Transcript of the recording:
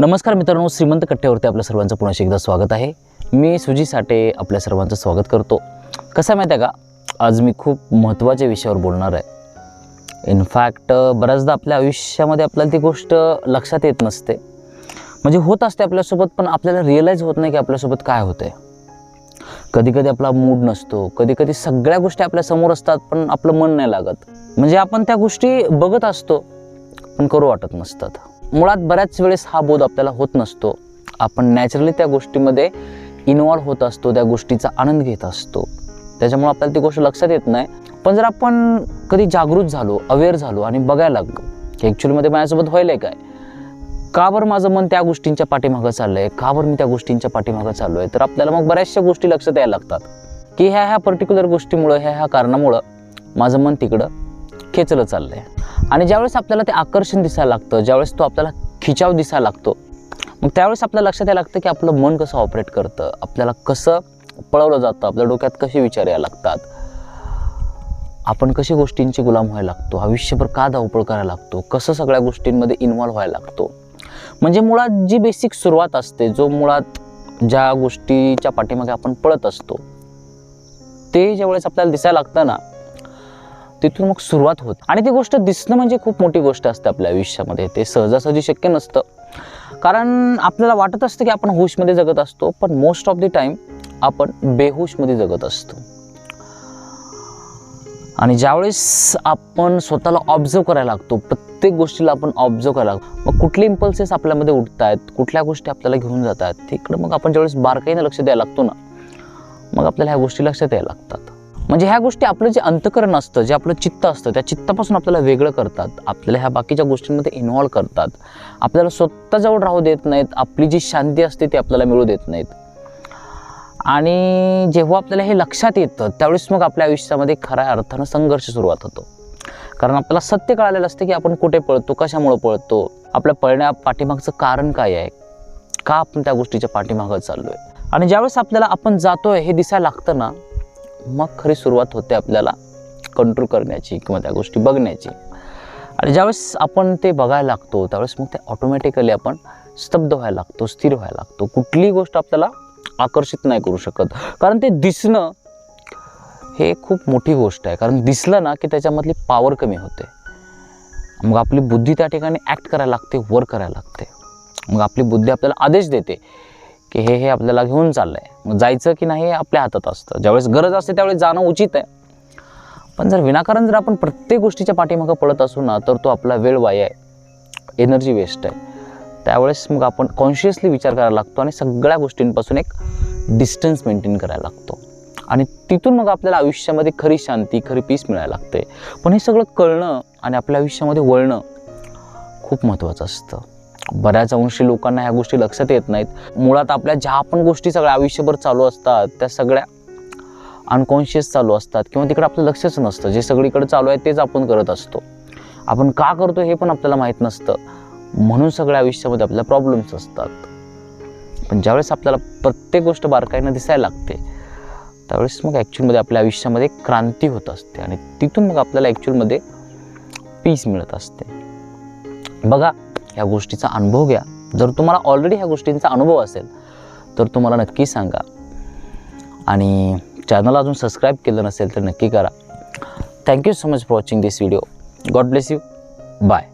नमस्कार मित्रांनो श्रीमंत कट्ट्यावरती आपल्या सर्वांचं पुन्हा एकदा स्वागत आहे. मी सुजी साठे आपल्या सर्वांचं स्वागत करतो. कसं आहे माहिती आहे का? आज मी खूप महत्त्वाच्या विषयावर बोलणार आहे. इनफॅक्ट बऱ्याचदा आपल्या आयुष्यामध्ये आपल्याला ती गोष्ट लक्षात येत नसते. म्हणजे होत असते आपल्यासोबत पण आपल्याला रिअलाईज होत नाही की आपल्यासोबत काय होतं आहे कधी कधी आपला मूड नसतो कधी कधी सगळ्या गोष्टी आपल्यासमोर असतात पण आपलं मन नाही लागत. म्हणजे आपण त्या गोष्टी बघत असतो पण करू वाटत नसतात. मुळात बऱ्याच वेळेस हा बोध आपल्याला होत नसतो. आपण नॅचरली त्या गोष्टीमध्ये इन्वॉल्व्ह होत असतो त्या गोष्टीचा आनंद घेत असतो. त्याच्यामुळे आपल्याला ती गोष्ट लक्षात येत नाही. पण जर आपण कधी जागृत झालो अवेअर झालो आणि बघायला लागलो की ॲक्च्युअलीमध्ये माझ्यासोबत व्हायला काय? का बरं माझं मन त्या गोष्टींच्या पाठीमागं चाललं आहे का बरं मी त्या गोष्टींच्या पाठीमागं चाललो आहे तर आपल्याला मग बऱ्याचशा गोष्टी लक्षात यायला लागतात. की ह्या ह्या पर्टिक्युलर गोष्टीमुळं ह्या ह्या कारणामुळं माझं मन तिकडं खेचलं चाललं आहे आणि ज्यावेळेस आपल्याला ते आकर्षण दिसायला लागतं ज्यावेळेस तो आपल्याला खिचाव दिसायला लागतो मग त्यावेळेस आपल्याला लक्षात यायला लागतं की आपलं मन कसं ऑपरेट करतं आपल्याला कसं पळवलं जातं आपल्या डोक्यात कसे विचार यायला लागतात आपण कशी गोष्टींचे गुलाम व्हायला लागतो आयुष्यभर का धावपळ करायला लागतो कसं सगळ्या गोष्टींमध्ये इन्व्हॉल्व्ह व्हायला लागतो. म्हणजे मुळात जी बेसिक सुरुवात असते जो मुळात ज्या गोष्टीच्या पाठीमागे आपण पळत असतो ते ज्यावेळेस आपल्याला दिसायला लागतं ना तिथून मग सुरुवात होत. आणि ती गोष्ट दिसणं म्हणजे खूप मोठी गोष्ट असते आपल्या आयुष्यामध्ये. ते सहजासहजी शक्य नसतं. कारण आपल्याला वाटत असतं की आपण होशमध्ये जगत असतो पण मोस्ट ऑफ द टाईम आपण बेहोशमध्ये जगत असतो. आणि ज्यावेळेस आपण स्वतःला ऑब्झर्व करायला लागतो प्रत्येक गोष्टीला आपण ऑब्झर्व करायला लागतो मग कुठले इम्पल्सेस आपल्यामध्ये उठत आहेत कुठल्या गोष्टी आपल्याला घेऊन जात आहेत तिकडं मग आपण ज्यावेळेस बारकाईनं लक्ष द्यायला लागतो ना मग आपल्याला ह्या गोष्टी लक्षात यायला लागतात. म्हणजे ह्या गोष्टी आपलं जे अंतकरण असतं जे आपलं चित्त असतं त्या चित्तापासून आपल्याला वेगळं करतात. आपल्याला ह्या बाकीच्या गोष्टींमध्ये इन्व्हॉल्व करतात. आपल्याला स्वतःजवळ राहू देत नाहीत. आपली जी शांती असते ती आपल्याला मिळू देत नाहीत. आणि जेव्हा आपल्याला हे लक्षात येतं त्यावेळेस मग आपल्या आयुष्यामध्ये खऱ्या अर्थानं संघर्ष सुरुवात होतो. कारण आपल्याला सत्य कळालेलं असतं की आपण कुठे पळतो कशामुळं पळतो आपल्या पळण्या पाठीमागचं कारण काय आहे? का आपण त्या गोष्टीच्या पाठीमागं चाललो आहे आणि ज्यावेळेस आपल्याला आपण जातो आहे हे दिसायला लागतं ना मग खरी सुरुवात होते आपल्याला कंट्रोल करण्याची किंवा त्या गोष्टी बघण्याची. आणि ज्यावेळेस आपण ते बघायला लागतो त्यावेळेस मग ते ऑटोमॅटिकली आपण स्तब्ध व्हायला लागतो स्थिर व्हायला लागतो. कुठलीही गोष्ट आपल्याला आकर्षित नाही करू शकत. कारण ते दिसणं हे खूप मोठी गोष्ट आहे. कारण दिसलं ना की त्याच्यामधली पावर कमी होते. मग आपली बुद्धी त्या ठिकाणी ॲक्ट करायला लागते वर करायला लागते. मग आपली बुद्धी आपल्याला आदेश देते. की हे हे आपल्याला घेऊन चाललं आहे मग जायचं की नाही हे आपल्या हातात असतं. ज्यावेळेस गरज असते त्यावेळेस जाणं उचित आहे. पण जर विनाकारण जर आपण प्रत्येक गोष्टीच्या पाठीमागं पडत असू ना तर तो आपला वेळ वाया आहे. एनर्जी वेस्ट आहे. त्यावेळेस मग आपण कॉन्शियसली विचार करायला लागतो आणि सगळ्या गोष्टींपासून एक डिस्टन्स मेंटेन करायला लागतो. आणि तिथून मग आपल्याला आयुष्यामध्ये खरी शांती खरी पीस मिळायला लागते. पण हे सगळं कळणं आणि आपल्या आयुष्यामध्ये वळणं खूप महत्त्वाचं असतं. बऱ्याच अंशी लोकांना ह्या गोष्टी लक्षात येत नाहीत. मुळात आपल्या ज्या पण गोष्टी सगळ्या आयुष्यभर चालू असतात त्या सगळ्या अनकॉन्शियस चालू असतात किंवा तिकडे आपलं लक्षच नसतं. जे सगळीकडे चालू आहे तेच आपण करत असतो. आपण का करतो हे पण आपल्याला माहीत नसतं. म्हणून सगळ्या आयुष्यामध्ये आपल्या प्रॉब्लेम्स असतात. पण ज्यावेळेस आपल्याला प्रत्येक गोष्ट बारकाईनं दिसायला लागते त्यावेळेस मग ॲक्च्युअलमध्ये आपल्या आयुष्यामध्ये क्रांती होत असते आणि तिथून मग आपल्याला ॲक्च्युअलमध्ये पीस मिळत असते. बघा ह्या गोष्टीचा अनुभव घ्या. जर तुम्हाला ऑलरेडी ह्या गोष्टींचा अनुभव असेल तर तुम्हाला नक्की सांगा. आणि चॅनल अजून सबस्क्राईब केलं नसेल तर नक्की करा. Thank you so much for watching this video God bless you bye